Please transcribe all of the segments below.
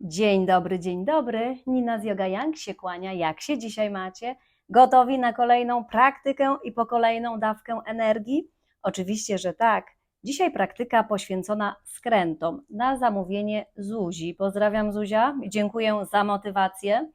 Dzień dobry, dzień dobry. Nina z Yoga Yang się kłania. Jak się dzisiaj macie? Gotowi na kolejną praktykę i po kolejną dawkę energii? Oczywiście, że tak. Dzisiaj praktyka poświęcona skrętom na zamówienie Zuzi. Pozdrawiam Zuzia, dziękuję za motywację.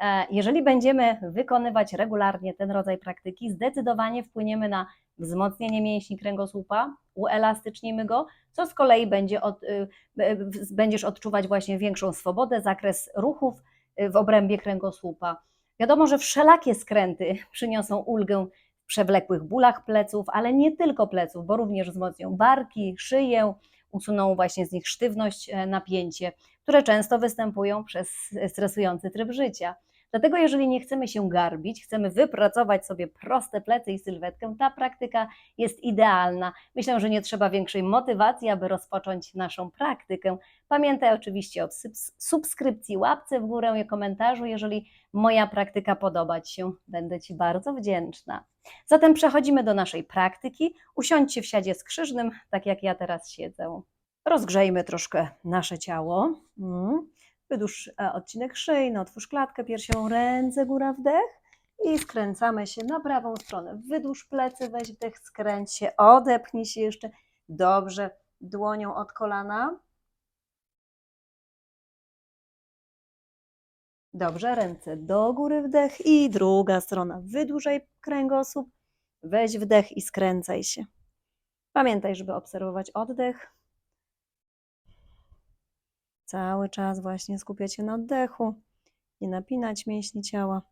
E, Jeżeli będziemy wykonywać regularnie ten rodzaj praktyki, zdecydowanie wpłyniemy na wzmocnienie mięśni kręgosłupa, uelastycznimy go, co z kolei będzie od, y, b- będziesz odczuwać właśnie większą swobodę, zakres ruchów y, w obrębie kręgosłupa. Wiadomo, że wszelakie skręty przyniosą ulgę w przewlekłych bólach pleców, ale nie tylko pleców, bo również wzmocnią barki, szyję, usuną właśnie z nich sztywność, e, napięcie, które często występują przez stresujący tryb życia. Dlatego, jeżeli nie chcemy się garbić, chcemy wypracować sobie proste plecy i sylwetkę, ta praktyka jest idealna. Myślę, że nie trzeba większej motywacji, aby rozpocząć naszą praktykę. Pamiętaj oczywiście o subs- subskrypcji, łapce w górę i komentarzu, jeżeli moja praktyka podoba Ci się. Będę Ci bardzo wdzięczna. Zatem przechodzimy do naszej praktyki. Usiądźcie w siadzie skrzyżnym, tak jak ja teraz siedzę. Rozgrzejmy troszkę nasze ciało. Mm. Wydłuż e, odcinek szyjny, otwórz klatkę piersiową, ręce góra wdech i skręcamy się na prawą stronę. Wydłuż plecy, weź wdech, skręć się, odepchnij się jeszcze. Dobrze, dłonią od kolana. Dobrze, ręce do góry wdech i druga strona. Wydłużaj kręgosłup, weź wdech i skręcaj się. Pamiętaj, żeby obserwować oddech. Cały czas właśnie skupiać się na oddechu, nie napinać mięśni ciała.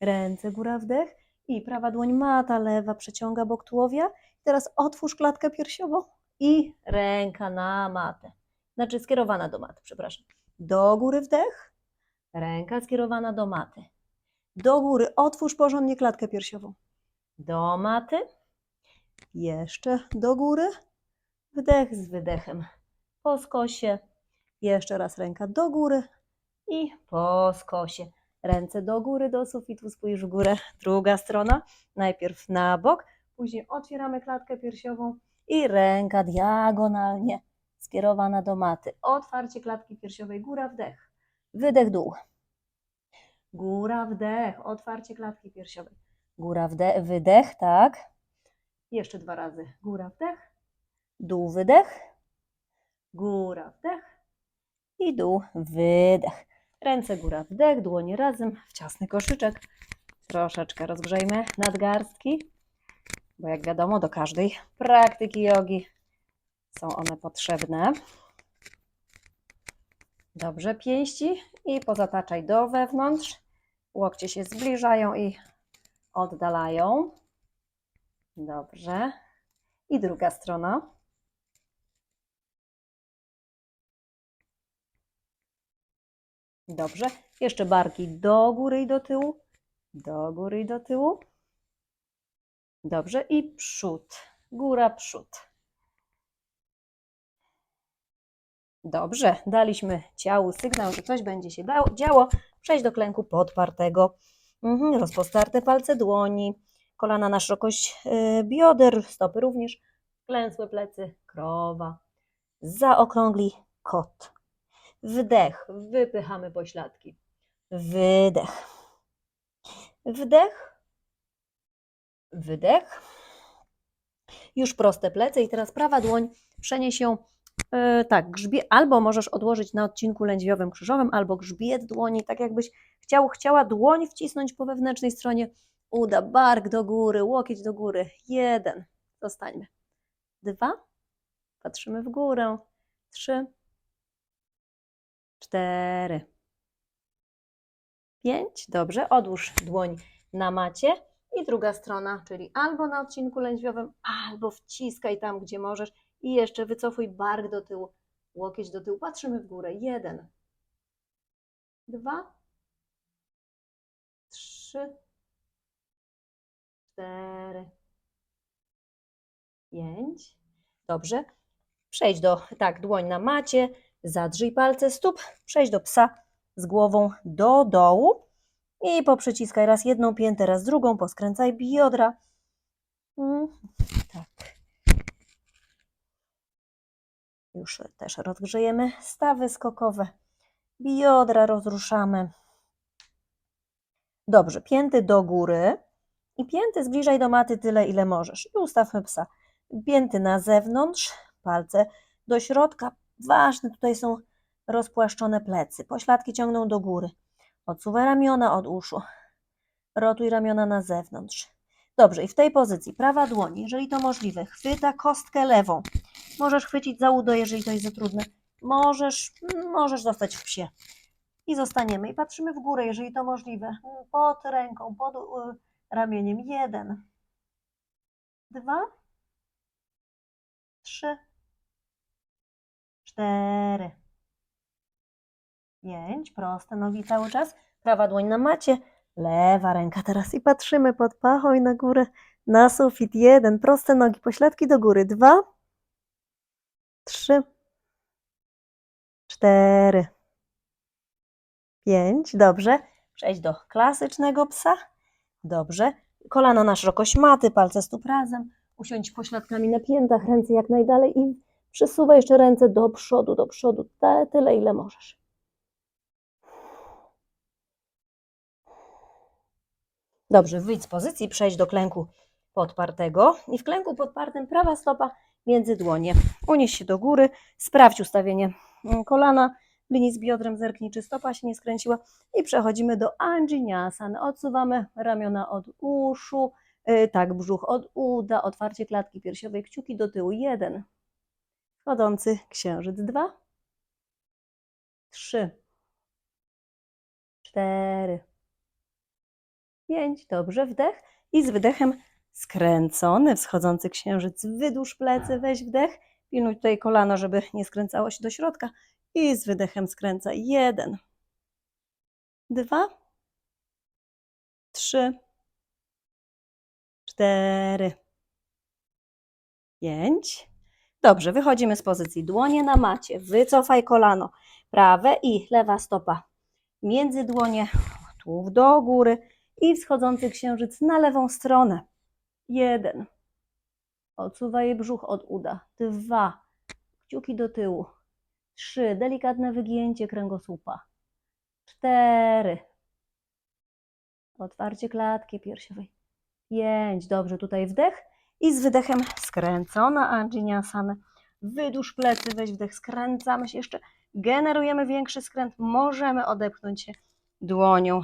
Ręce góra wdech i prawa dłoń mata, lewa przeciąga bok tułowia. Teraz otwórz klatkę piersiową i ręka na matę. Znaczy skierowana do maty, przepraszam. Do góry wdech, ręka skierowana do maty. Do góry otwórz porządnie klatkę piersiową. Do maty. Jeszcze do góry. Wdech z wydechem. Po skosie. Jeszcze raz ręka do góry i po skosie. Ręce do góry, do sufitu, spójrz w górę. Druga strona. Najpierw na bok, później otwieramy klatkę piersiową i ręka diagonalnie skierowana do maty. Otwarcie klatki piersiowej, góra, wdech. Wydech, dół. Góra, wdech. Otwarcie klatki piersiowej. Góra, wdech, wydech, tak. Jeszcze dwa razy. Góra, wdech. Dół, wydech. Góra, wdech i dół, wydech. Ręce góra, wdech, dłonie razem w ciasny koszyczek. Troszeczkę rozgrzejmy nadgarstki, bo jak wiadomo, do każdej praktyki jogi są one potrzebne. Dobrze, pięści i pozataczaj do wewnątrz. Łokcie się zbliżają i oddalają. Dobrze. I druga strona. Dobrze. Jeszcze barki do góry i do tyłu. Do góry i do tyłu. Dobrze. I przód. Góra, przód. Dobrze. Daliśmy ciału sygnał, że coś będzie się działo. Przejdź do klęku podpartego. Mhm. Rozpostarte palce dłoni. Kolana na szerokość y, bioder. Stopy również. Klęsłe plecy. Krowa. Zaokrągli kot. Wdech, wypychamy pośladki. Wydech. Wdech. Wydech. Już proste plecy i teraz prawa dłoń przenieś ją e, tak, grzbie, albo możesz odłożyć na odcinku lędźwiowym krzyżowym, albo grzbiet dłoni, tak jakbyś chciał, chciała dłoń wcisnąć po wewnętrznej stronie uda, bark do góry, łokieć do góry. Jeden. Zostańmy. Dwa. Patrzymy w górę. Trzy cztery, pięć. Dobrze, odłóż dłoń na macie i druga strona, czyli albo na odcinku lędźwiowym, albo wciskaj tam, gdzie możesz i jeszcze wycofuj bark do tyłu, łokieć do tyłu. Patrzymy w górę. Jeden, dwa, trzy, cztery, pięć. Dobrze. Przejdź do, tak, dłoń na macie, zadrzyj palce stóp, przejdź do psa z głową do dołu i poprzyciskaj raz jedną piętę, raz drugą, poskręcaj biodra. Mm, Tak. Już też rozgrzejemy stawy skokowe. Biodra rozruszamy. Dobrze, pięty do góry i pięty zbliżaj do maty tyle, ile możesz. I ustawmy psa. Pięty na zewnątrz, palce do środka. Ważne, tutaj są rozpłaszczone plecy. Pośladki ciągną do góry. Odsuwaj ramiona od uszu. Rotuj ramiona na zewnątrz. Dobrze, i w tej pozycji prawa dłoń, jeżeli to możliwe, chwyta kostkę lewą. Możesz chwycić za udo, jeżeli to jest za trudne. Możesz, możesz zostać w psie. I zostaniemy i patrzymy w górę, jeżeli to możliwe. Pod ręką, pod y, ramieniem. Jeden, dwa, trzy, cztery, pięć. Proste nogi cały czas. Prawa dłoń na macie, lewa ręka teraz i patrzymy pod pachą i na górę, na sufit. Jeden, proste nogi, pośladki do góry. Dwa, trzy, cztery, pięć. Dobrze. Przejdź do klasycznego psa. Dobrze. Kolana na szerokość maty, palce stóp razem. Usiądź pośladkami na piętach, ręce jak najdalej i przesuwaj jeszcze ręce do przodu, do przodu. Te, tyle, ile możesz. Dobrze, wyjdź z pozycji, przejdź do klęku podpartego i w klęku podpartym prawa stopa między dłonie. Unieś się do góry, sprawdź ustawienie mm, kolana linii z biodrem, zerknij czy stopa się nie skręciła i przechodzimy do Anjinasany. Odsuwamy ramiona od uszu, yy, tak, brzuch od uda, otwarcie klatki piersiowej, kciuki do tyłu. Jeden, wchodzący księżyc. Dwa, trzy, cztery, pięć. Dobrze, wdech i z wydechem skręcony, wschodzący księżyc. Wydłuż plecy, weź wdech. Pilnuj tutaj kolano, żeby nie skręcało się do środka. I z wydechem skręca. Jeden, dwa, trzy, cztery, pięć. Dobrze, wychodzimy z pozycji dłonie na macie. Wycofaj kolano prawe i lewa stopa między dłonie, tułów do góry i wschodzący księżyc na lewą stronę. Jeden. Odsuwaj brzuch od uda. Dwa. Kciuki do tyłu. Trzy. Delikatne wygięcie kręgosłupa. Cztery. Otwarcie klatki piersiowej. Pięć. Dobrze, tutaj wdech i z wydechem skręcona Anjinasana. Wydłuż plecy, weź wdech, skręcamy się jeszcze. Generujemy większy skręt. Możemy odepchnąć się dłonią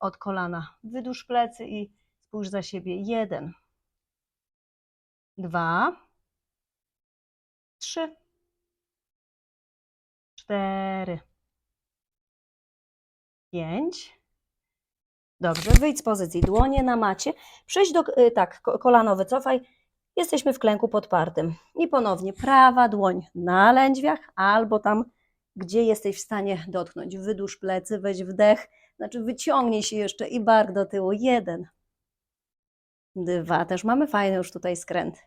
od kolana. Wydłuż plecy i spójrz za siebie. Jeden, dwa, trzy, cztery, pięć. Dobrze, wyjdź z pozycji dłonie na macie. Przejdź do, y, tak, ko- kolano wycofaj. Jesteśmy w klęku podpartym. I ponownie prawa dłoń na lędźwiach albo tam, gdzie jesteś w stanie dotknąć. Wydłuż plecy, weź wdech. Znaczy wyciągnij się jeszcze i bark do tyłu. Jeden. Dwa. Też mamy fajny już tutaj skręt.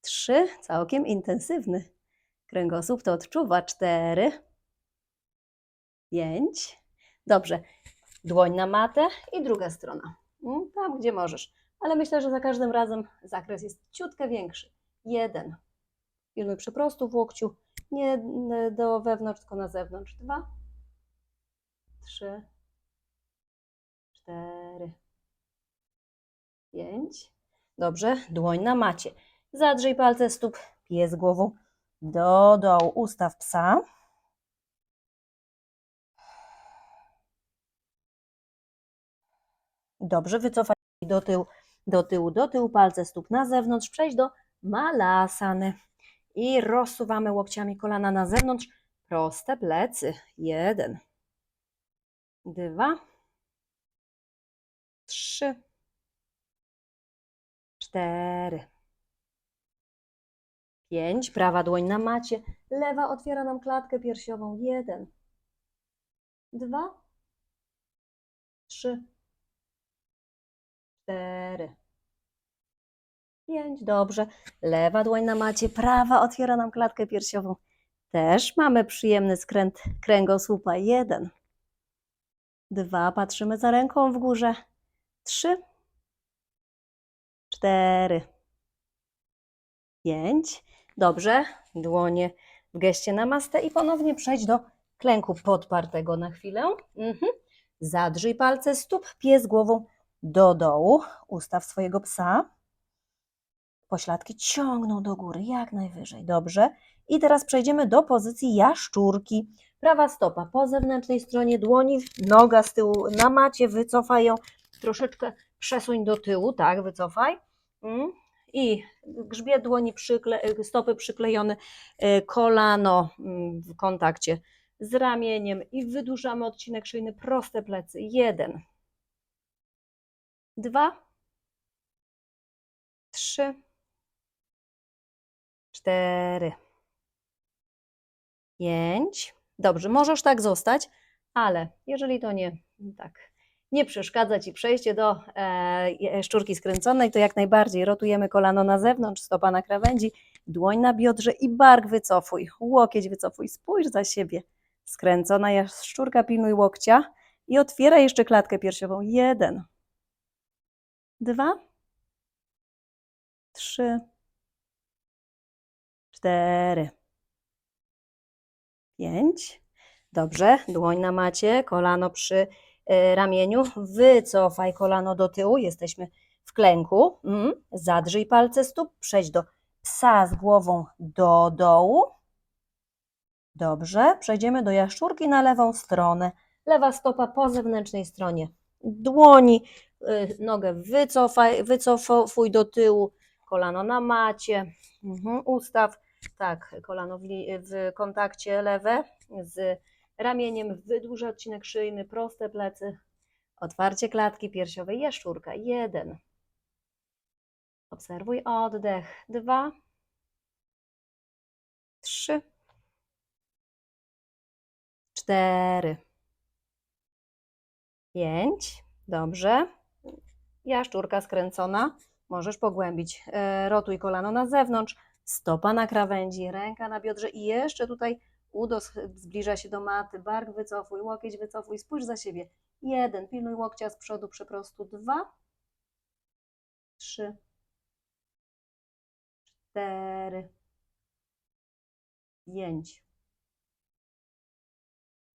Trzy. Całkiem intensywny. Kręgosłup to odczuwa. Cztery. Pięć. Dobrze. Dłoń na matę i druga strona. Mm, Tam, gdzie możesz. Ale myślę, że za każdym razem zakres jest ciutkę większy. Jeden. Pilnuj przyprostu w łokciu. Nie do wewnątrz, tylko na zewnątrz. Dwa. Trzy cztery, pięć. Dobrze, dłoń na macie. Zadrzyj palce stóp, pies głową do dołu. Ustaw psa. Dobrze, wycofaj do tyłu, do tyłu, do tyłu, palce stóp na zewnątrz. Przejdź do malasany. I rozsuwamy łokciami kolana na zewnątrz. Proste plecy. Jeden, dwa, trzy, cztery, pięć. Prawa dłoń na macie, lewa otwiera nam klatkę piersiową. Jeden, dwa, trzy, cztery, pięć. Dobrze. Lewa dłoń na macie, prawa otwiera nam klatkę piersiową. Też mamy przyjemny skręt kręgosłupa. Jeden, dwa. Patrzymy za ręką w górze. Trzy, cztery, pięć. Dobrze. Dłonie w geście namaste i ponownie przejdź do klęku podpartego na chwilę. Mhm. Zadrzyj palce stóp, pies głową do dołu. Ustaw swojego psa. Pośladki ciągną do góry, jak najwyżej. Dobrze. I teraz przejdziemy do pozycji jaszczurki. Prawa stopa po zewnętrznej stronie dłoni, noga z tyłu na macie, wycofaj ją, troszeczkę przesuń do tyłu, tak, wycofaj. Mm. I grzbiet dłoni, przykle, stopy przyklejone, y, kolano mm, w kontakcie z ramieniem i wydłużamy odcinek szyjny, proste plecy. Jeden, dwa, trzy, cztery, pięć. Dobrze, możesz tak zostać, ale jeżeli to nie tak nie przeszkadza Ci przejście do e, szczurki skręconej, to jak najbardziej rotujemy kolano na zewnątrz, stopa na krawędzi, dłoń na biodrze i bark wycofuj, łokieć wycofuj, spójrz za siebie. Skręcona jaszczurka, pilnuj łokcia i otwieraj jeszcze klatkę piersiową. Jeden, dwa, trzy, cztery, pięć. Dobrze, dłoń na macie, kolano przy e, ramieniu, wycofaj kolano do tyłu, jesteśmy w klęku, mm. zadrzyj palce stóp, przejdź do psa z głową do dołu. Dobrze, przejdziemy do jaszczurki na lewą stronę, lewa stopa po zewnętrznej stronie. Dłoni, nogę wycofaj, wycofuj do tyłu, kolano na macie, mhm. ustaw, tak, kolano w, w kontakcie lewe z ramieniem, wydłuż odcinek szyjny, proste plecy, otwarcie klatki piersiowej, jaszczurka, jeden. Obserwuj oddech, dwa, trzy, cztery, pięć, dobrze. Jaszczurka skręcona, możesz pogłębić. E, Rotuj kolano na zewnątrz, stopa na krawędzi, ręka na biodrze i jeszcze tutaj udo zbliża się do maty, bark wycofuj, łokieć wycofuj, spójrz za siebie. Jeden, pilnuj łokcia z przodu, przeprostu. Dwa, trzy, cztery, pięć,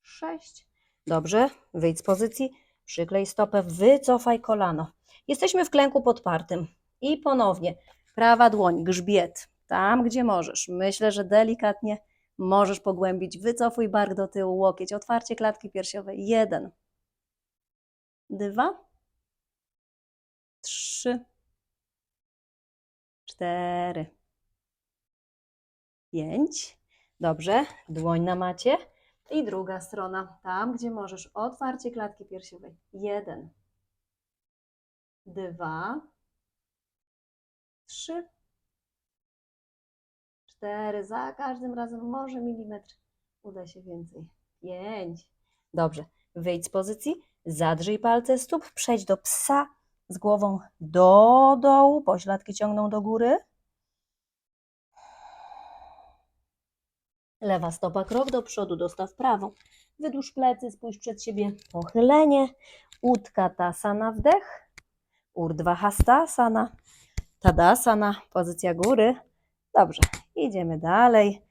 sześć. Dobrze, wyjdź z pozycji, przyklej stopę, wycofaj kolano. Jesteśmy w klęku podpartym i ponownie prawa dłoń, grzbiet, tam gdzie możesz. Myślę, że delikatnie możesz pogłębić. Wycofuj bark do tyłu, łokieć, otwarcie klatki piersiowej. Jeden, dwa, trzy, cztery, pięć. Dobrze, dłoń na macie. I druga strona, tam gdzie możesz, otwarcie klatki piersiowej. Jeden, dwa, trzy, cztery. Za każdym razem może milimetr uda się więcej. Pięć. Dobrze, wyjdź z pozycji, zadrzyj palce stóp, przejdź do psa z głową do dołu, pośladki ciągną do góry. Lewa stopa krok do przodu, dostaw prawą. Wydłuż plecy, spójrz przed siebie. Pochylenie. Utkatasana wdech. Urdhva hastasana. Tadasana, pozycja góry. Dobrze, idziemy dalej.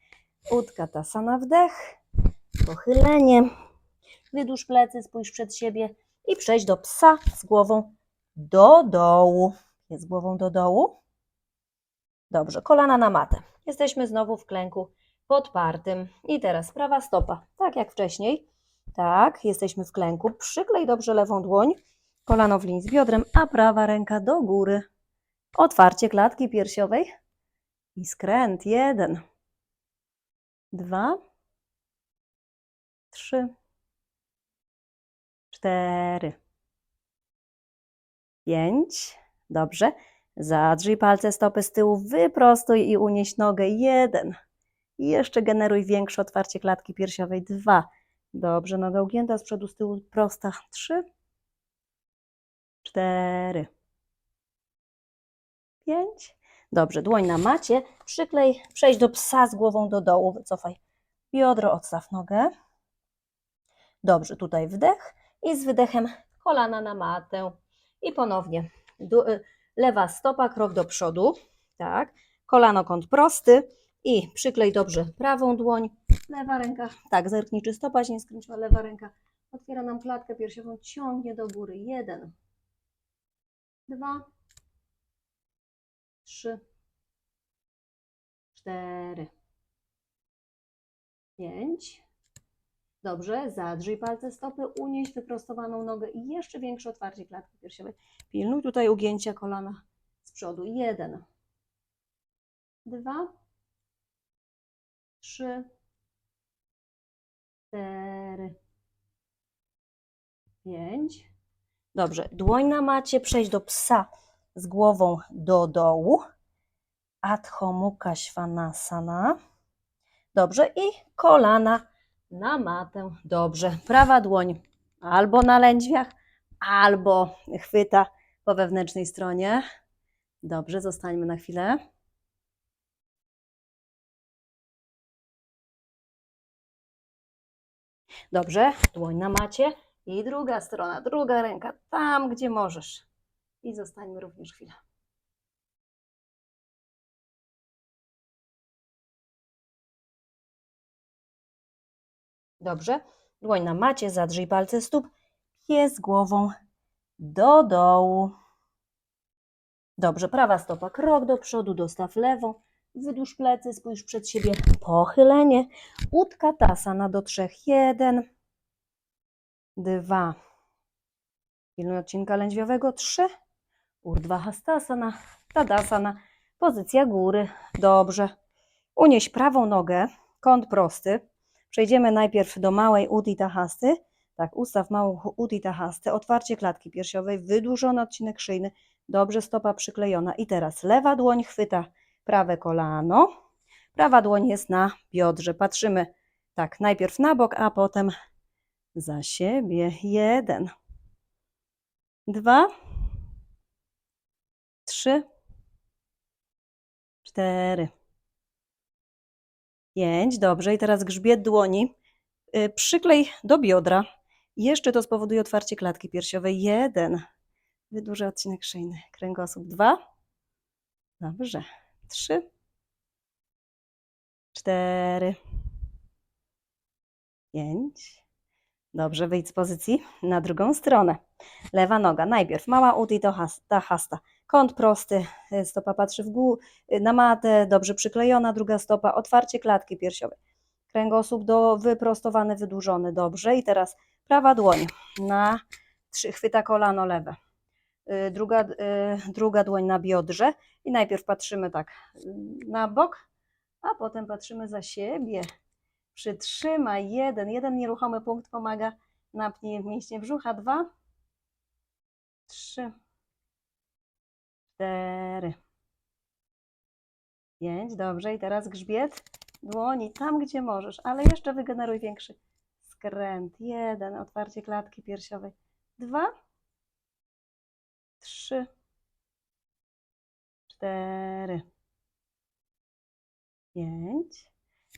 Utkatasana wdech. Pochylenie. Wydłuż plecy, spójrz przed siebie i przejdź do psa z głową do dołu. Jest głową do dołu. Dobrze, kolana na matę. Jesteśmy znowu w klęku podpartym. I teraz prawa stopa, tak jak wcześniej. Tak, jesteśmy w klęku. Przyklej dobrze lewą dłoń, kolano w linii z biodrem, a prawa ręka do góry. Otwarcie klatki piersiowej i skręt. Jeden, dwa, trzy, cztery, pięć. Dobrze. Zadrzyj palce stopy z tyłu, wyprostuj i unieś nogę. Jeden. I jeszcze generuj większe otwarcie klatki piersiowej. Dwa. Dobrze, noga ugięta z przodu, z tyłu prosta. Trzy. Cztery. Pięć. Dobrze, dłoń na macie. Przyklej, przejdź do psa z głową do dołu. Wycofaj biodro, odstaw nogę. Dobrze, tutaj wdech i z wydechem kolana na matę. I ponownie y, lewa stopa, krok do przodu. Tak. Kolano kąt prosty i przyklej dobrze prawą dłoń, Lewa ręka, tak, zerknij, czy stopa się nie skręciła. Lewa ręka otwiera nam klatkę piersiową, ciągnie do góry. Jeden, dwa, trzy, cztery, pięć. Dobrze, zadrzyj palce stopy, unieś wyprostowaną nogę i jeszcze większe otwarcie klatki piersiowej. Pilnuj tutaj ugięcia kolana z przodu. Jeden, dwa, trzy, cztery, pięć. Dobrze, dłoń na macie, przejść do psa z głową do dołu. Adho Mukha Svanasana. Dobrze, i kolana na matę. Dobrze, prawa dłoń albo na lędźwiach, albo chwyta po wewnętrznej stronie. Dobrze, zostańmy na chwilę. Dobrze, dłoń na macie i druga strona, druga ręka, tam gdzie możesz. I zostańmy również chwilę. Dobrze, dłoń na macie, zadrzyj palce stóp, pies głową do dołu. Dobrze, prawa stopa, krok do przodu, dostaw lewą, wydłuż plecy, spójrz przed siebie, pochylenie, utkatasana do trzech, jeden, dwa, pilnuj odcinka lędźwiowego, trzy, urdhva hastasana, tadasana, pozycja góry, dobrze, unieś prawą nogę, kąt prosty, przejdziemy najpierw do małej udita hasty, tak, ustaw małą udita hastę, otwarcie klatki piersiowej, wydłużony odcinek szyjny, Dobrze, stopa przyklejona. I teraz lewa dłoń chwyta prawe kolano. Prawa dłoń jest na biodrze. Patrzymy tak, najpierw na bok, a potem za siebie. Jeden, dwa, trzy, cztery, pięć. Dobrze, i teraz grzbiet dłoni y, przyklej do biodra. Jeszcze to spowoduje otwarcie klatki piersiowej. Jeden, Wydłużę odcinek szyjny. Kręgosłup dwa. Dobrze. Trzy. Cztery. Pięć. Dobrze, wyjdź z pozycji na drugą stronę. Lewa noga. Najpierw mała uti to hasta, hasta. Kąt prosty, stopa patrzy w górę, na matę, dobrze przyklejona, druga stopa, otwarcie klatki piersiowej. Kręgosłup do, wyprostowany, wydłużony, dobrze. I teraz prawa dłoń na trzy, chwyta kolano lewe y, druga, druga dłoń na biodrze i najpierw patrzymy tak na bok, a potem patrzymy za siebie. Przytrzymaj, jeden, jeden nieruchomy punkt pomaga, napnij mięśnie brzucha, dwa, trzy, cztery, pięć, dobrze i teraz grzbiet dłoni tam, gdzie możesz, ale jeszcze wygeneruj większy skręt, jeden, otwarcie klatki piersiowej, dwa, trzy, cztery, pięć.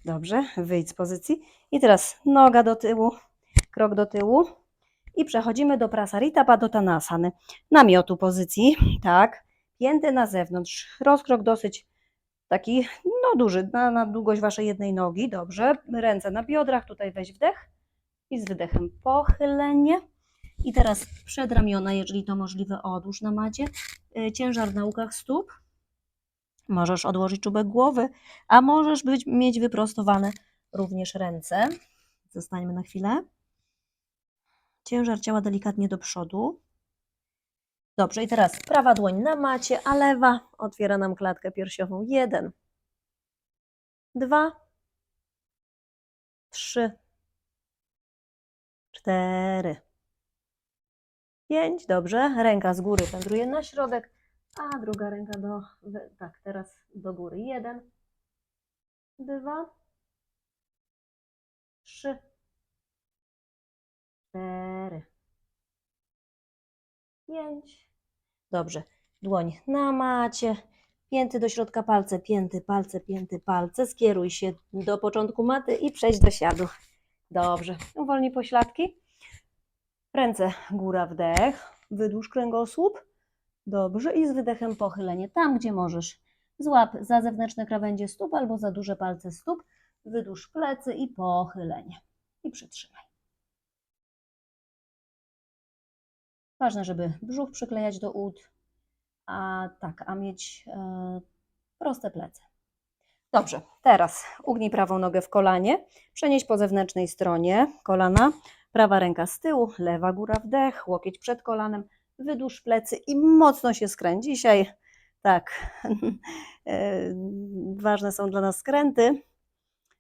Dobrze, wyjdź z pozycji. I teraz noga do tyłu, krok do tyłu. I przechodzimy do prasarita padottanasany. Namiotu pozycji, tak. Pięty na zewnątrz. Rozkrok dosyć taki, no duży, na, na długość waszej jednej nogi. Dobrze. Ręce na biodrach, tutaj weź wdech. I z wydechem pochylenie. I teraz przedramiona, jeżeli to możliwe, odłóż na macie. Y, Ciężar na łukach stóp. Możesz odłożyć czubek głowy, a możesz być, mieć wyprostowane również ręce. Zostańmy na chwilę. Ciężar ciała delikatnie do przodu. Dobrze, i teraz prawa dłoń na macie, a lewa otwiera nam klatkę piersiową. Jeden, dwa, trzy, cztery, pięć. Dobrze, ręka z góry wędruje na środek, a druga ręka do, tak, teraz do góry. Jeden, dwa, trzy, cztery, pięć. Dobrze, dłoń na macie, pięty do środka palce, pięty, palce, pięty, palce. Skieruj się do początku maty i przejdź do siadu. Dobrze, uwolnij pośladki. Ręce góra, wdech, wydłuż kręgosłup. Dobrze, i z wydechem pochylenie tam, gdzie możesz. Złap za zewnętrzne krawędzie stóp albo za duże palce stóp. wydłuż plecy i pochylenie. I przytrzymaj. Ważne, żeby brzuch przyklejać do ud, a tak, a mieć e, proste plecy. Dobrze, teraz ugnij prawą nogę w kolanie, przenieś po zewnętrznej stronie kolana, prawa ręka z tyłu, lewa góra wdech, łokieć przed kolanem, wydłuż plecy i mocno się skręć. Dzisiaj tak, e, ważne są dla nas skręty,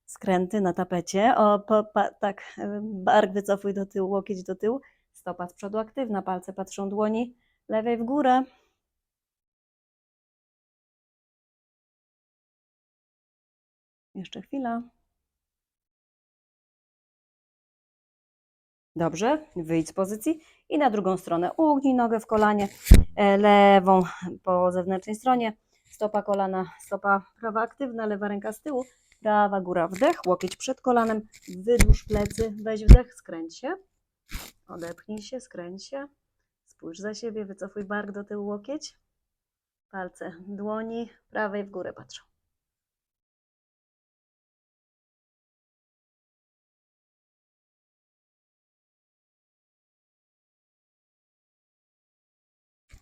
skręty na tapecie. O, po, pa, tak, bark wycofuj do tyłu, łokieć do tyłu, stopa z przodu aktywna, palce patrzą dłoni lewej w górę. Jeszcze chwila. Dobrze, wyjdź z pozycji i na drugą stronę. Ugnij nogę w kolanie, e, lewą po zewnętrznej stronie, stopa kolana, stopa prawa aktywna, lewa ręka z tyłu, prawa góra wdech, łokieć przed kolanem, wydłuż plecy, weź wdech, skręć się, odepchnij się, skręć się, spójrz za siebie, wycofuj bark do tyłu, łokieć, palce dłoni prawej w górę patrzą.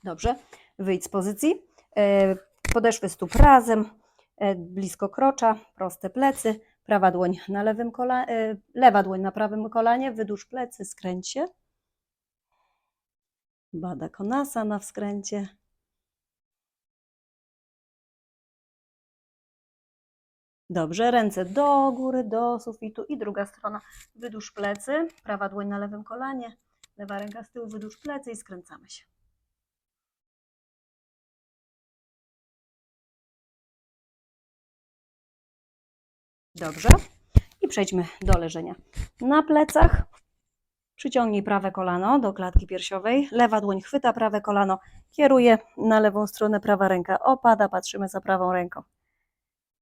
Dobrze, wyjdź z pozycji. E, Podeszwy stóp razem, e, blisko krocza, proste plecy, prawa dłoń na lewym kolanie, lewa dłoń na prawym kolanie, wydłuż plecy, skręć się. Bada konasa na wskręcie. Dobrze, ręce do góry, do sufitu i druga strona. Wydłuż plecy, prawa dłoń na lewym kolanie, lewa ręka z tyłu, wydłuż plecy i skręcamy się. Dobrze. I przejdźmy do leżenia na plecach. Przyciągnij prawe kolano do klatki piersiowej. Lewa dłoń chwyta prawe kolano, kieruje na lewą stronę, prawa ręka opada, patrzymy za prawą ręką.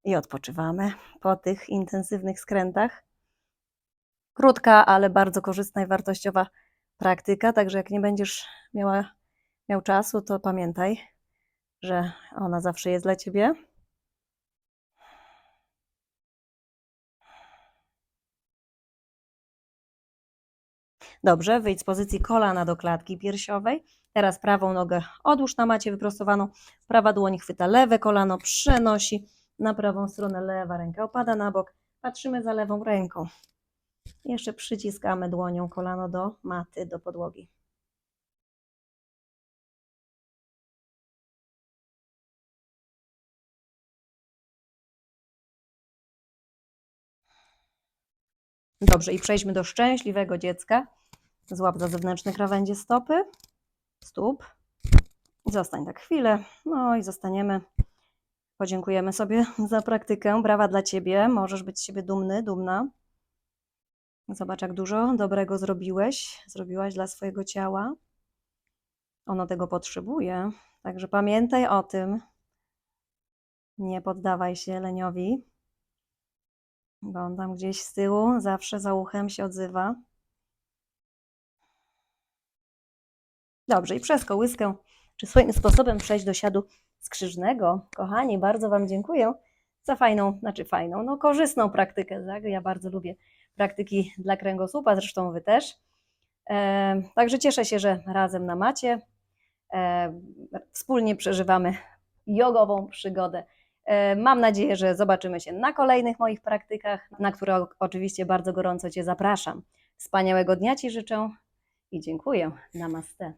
I odpoczywamy po tych intensywnych skrętach. Krótka, ale bardzo korzystna i wartościowa praktyka, także jak nie będziesz miała, miał czasu, to pamiętaj, że ona zawsze jest dla Ciebie. Dobrze, wyjdź z pozycji kolana do klatki piersiowej. Teraz prawą nogę odłóż na macie wyprostowaną. Prawa dłoń chwyta lewe kolano, przenosi na prawą stronę, lewa ręka opada na bok. Patrzymy za lewą ręką. Jeszcze przyciskamy dłonią kolano do maty, do podłogi. Dobrze, i przejdźmy do szczęśliwego dziecka. Złap za zewnętrzne krawędzie stopy, stóp. Zostań tak chwilę. No i zostaniemy. Podziękujemy sobie za praktykę. Brawa dla Ciebie. Możesz być z siebie dumny, dumna. Zobacz, jak dużo dobrego zrobiłeś, zrobiłaś dla swojego ciała. Ono tego potrzebuje. Także pamiętaj o tym. Nie poddawaj się leniowi, bo on tam gdzieś z tyłu zawsze za uchem się odzywa. Dobrze, i przez kołyskę, czy swoim sposobem przejść do siadu skrzyżnego. Kochani, bardzo Wam dziękuję za fajną, znaczy fajną, no korzystną praktykę. Tak? Ja bardzo lubię praktyki dla kręgosłupa, zresztą Wy też. E, także cieszę się, że razem na macie e, wspólnie przeżywamy jogową przygodę. E, mam nadzieję, że zobaczymy się na kolejnych moich praktykach, na które oczywiście bardzo gorąco Cię zapraszam. Wspaniałego dnia Ci życzę i dziękuję. Namaste.